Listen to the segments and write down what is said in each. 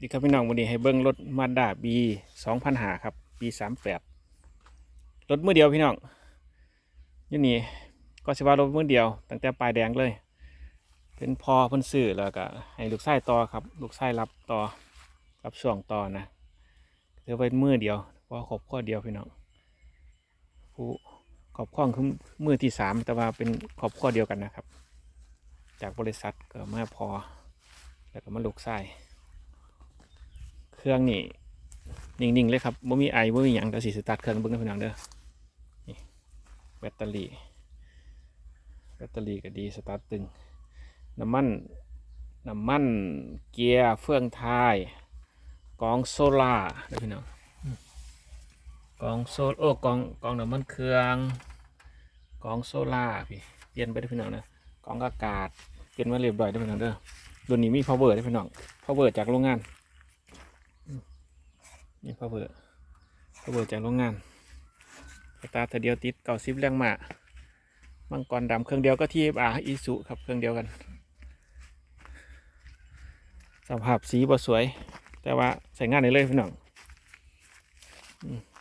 ดีครับพี่น้องวันนี้ให้เบิ้งรถมาด้าบีสองพันหาครับบีสามแปดรถมือเดียวพี่น้องยู่นี่ก็สิว่ารถมือเดียว ตั้งแต่ปลายแดงเลย เป็นพอเพิ่นซื้อแล้วก็ให้ลูกไส้ต่อครับ ลูกไส้รับต่อรับช่วงต่อนะถือว่าเป็นมือเดียวเพราะครอบครัวเดียวพี่น้องผู้ครอบครองคือมือที่สามแต่ว่าเป็นครอบครัวเดียวกันนะครับ จากบริษัทก็มาพอ แล้วก็มาลูกไส้ รื่องนี่นิ่งๆเลยครับไม่มีไอไม่มีหยังแต่สีสตาร์ทเครื่องเบิ้งให้พี่น้องเด้อนี่แบตเตอรี่แบตเตอรี่ก็ดีสตาร์ทตึงน้ำมันน้ำมันเกียร์เฟื่องท้ายกองโซล่าเด้พี่น้องกองโซโอ้กองกองน้ำมันเครื่องกองโซล่าพี่เปลี่ยนไปเด้พี่น้องนะกองอากาศเปลี่ยนมาเรียบร้อยเด้พี่น้องเด้อรุ่นนี้มี power เด้พี่น้อง power จากโรงงาน นี่พอเบอร์พอเบอร์จากโรงงานสตาร์ทเดียวติดเก่าซิบแรงมามังกรดำเครื่องเดียวก็ที่อาอีสุครับเครื่องเดียวกันสภาพสีบ่สวย แต่ว่าใส่งานได้เลยพี่น้อง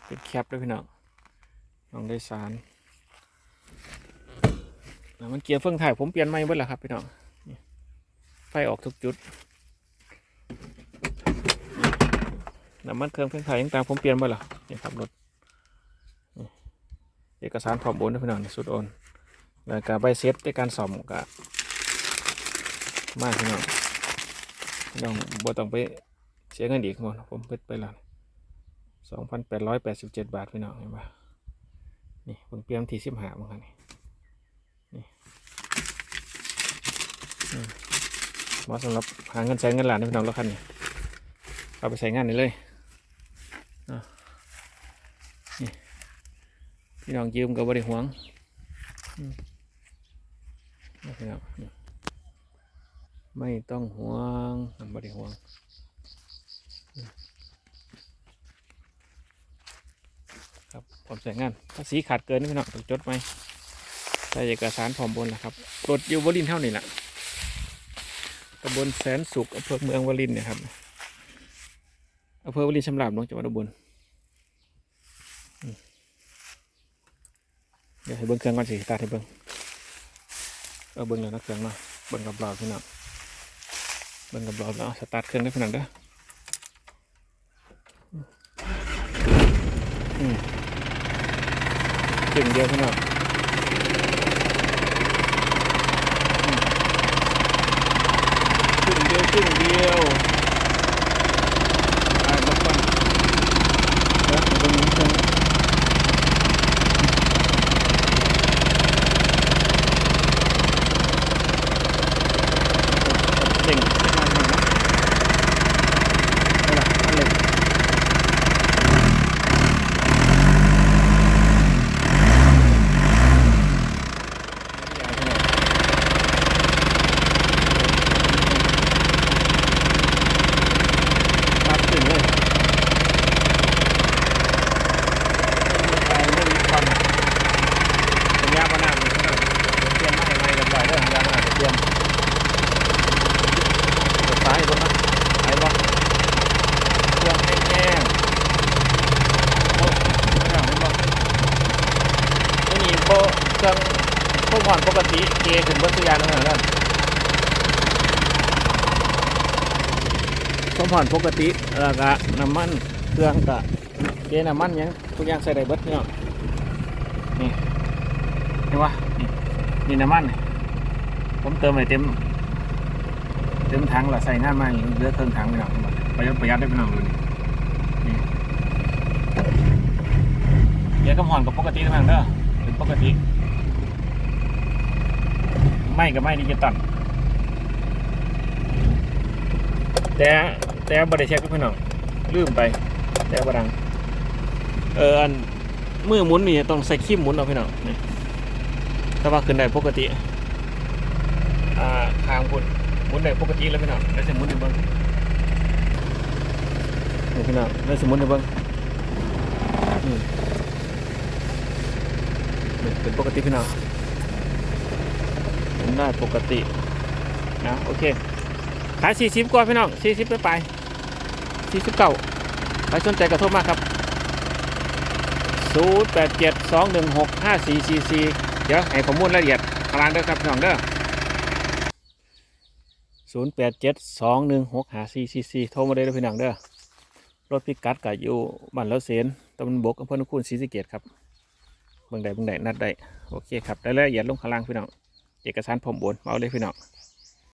เป็นแคปด้วยพี่น้องน้องได้สารแล้วมันเกียร์เฟื่องถ่ายผมเปลี่ยนใหม่เบิดแล้วครับพี่น้องไฟออกทุกจุด น้ำมันเครื่องเพ่งไทยยังตามผมเปลี่ยนไปหรอนี่ครับรถเอกสารพร้อมโอนด้วยพี่น้องสุดโอนแล้วก็ใบเซ็ตในการซ่อมก็มาพี่น้องพี่น้องบ่ต้องไปเสียเงินอีกหมดผมเปิดไปแล้วสองพันแปดร้อยแปดสิบเจ็ดบาทพี่น้องเห็นปะนี่ผมเปลี่ยนที่สิบห้ามั้งครับนี่นี่มเหมาะสำหรับหาเงินใช้เงินหลานพี่น้องรถคันนี้เอาไปใช้งานได้เลย นี่พี่น้องยืมกับบริหวงพี่น้องไม่ต้องห่วงบริหวงครับผมใส่งานถ้าสีขาดเกินนี่พี่น้องต้องจดไหมใส่เอกสารพร้อมบนนะครับรถอยู่วลินเท่านี้แหละตำบลแสนสุขอำเภอเมืองวลินทร์เนะครับ อำเภอวลินชำราบเน้องจังหวัดอุบลเดี๋ยวให้เบิ้งเครื่องก่อนสิตาให้เบิ้งเอาเบิ้งแล้วนะเครื่องมาเบิ้งกับเรอบพี่น้องเบิ้งกับเรอบแล้วสตาร์ทเครื่องได้พี่น้องเด้ออืมถึงเดียวพี่น้องอืมถึงเดียวถึงเดียว อ่ารถก่อนเดี๋ยวตรงนี้ตรงนี้เร่งไม่ทันหน่อยนะเอาล่ะเอาเร่งอย่าไปไหนปั๊บถึงเลย ไปเรื่องความเป็นยาปนาบเตรียมมาให้ใหม่กันบ่อยเรื่องยาปนาบเตรียมกดซ้ายบนนะไปบ่เครื่องแห้งๆโอ้ไม่เอาไม่บ่ไม่มีโบเครื่องพวกผ่อน ปกติเกถึงเบนสุยานนั่นแหละพวกผ่อนปกติแล้วก็น้ำมันเครื่องก็เกน้ำมันยังทุกอย่างใส่ได้เบิดเนี่ยนี่เห็นปะนี่นี่น้ำมัน ผมเติมไปเต็ม เต็มถังละใส่งานมาอย่าเหลือเครื่องถังไปหน่อยประหยัดประหยัดได้ไปหน่อยเลยนี่เดี๋ยวก็ผ่อนกับปกติทั้งนั้นเด้อเป็นปกติ ไม่กับไม่ดิจิตอลแต่แต่บริเช็คกับพี่น้องลืมไป แต่บดังเอออันมือหมุนนี่ต้องใส่ขี้หมุนเอาพี่น้องนี่ถ้าว่าขึ้นได้ปกติอ่าทางคุณหมุนได้ปกติแล้วพี่น้องแล้วจะหมุนให้เบิ้งนี่พี่น้องแล้วจะหมุนให้เบิ้งอืมนี่เป็นปกติพี่น้อง ได้ปกตินะโอเค ขายสี่สิบกว่าพี่น้องสี่สิบไปไปสี่สิบเก้าใครสนใจกระโทรมากครับศูนย์แปดเจ็ดสองหนึ่งหกห้าสี่สี่เดี๋ยวให้ข้อมูลละเอียดกลางเด้อครับพี่น้องเด้อศูนย์แปดเจ็ดสองหนึ่งหกห้าสี่สี่โทรมาได้เลยพี่น้องเด้อรถพิกัดกับอยู่บ้านเล้าเสนตำบลบกอำเภอนคูนศรีสะเกษครับเบิ่งใดเบิ่งใดนัดได้ โอเคครับได้ละเอียดลงข้างล่างพี่น้อง เอกสารผมโอนมาเอาเลยพี่น้อง